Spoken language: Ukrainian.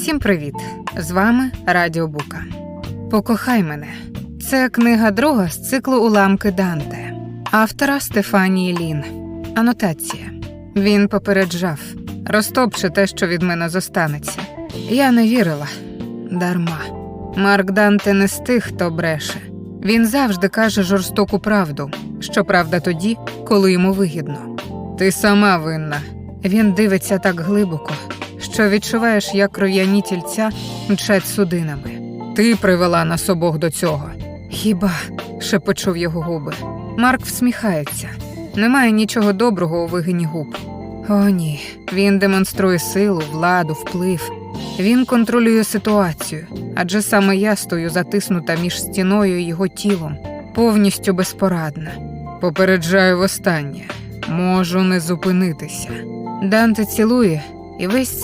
Всім привіт! З вами Радіо Бука. Покохай мене. Це книга друга з циклу Уламки Данте, автора Стефанії Лін. Анотація. Він попереджав розтопче те, що від мене зостанеться. Я не вірила дарма. Марк Данте не з тих, хто бреше. Він завжди каже жорстоку правду, щоправда тоді, коли йому вигідно. Ти сама винна. Він дивиться так глибоко, що відчуваєш, як кров'яні тільця мчать судинами. Ти привела нас обох до цього. Хіба? шепочув його губи. Марк всміхається. Немає нічого доброго у вигині губ. О, ні. Він демонструє силу, владу, вплив. Він контролює ситуацію, адже саме я стою затиснута між стіною і його тілом, повністю безпорадна. Попереджаю востаннє, можу не зупинитися. Данте цілує, і весь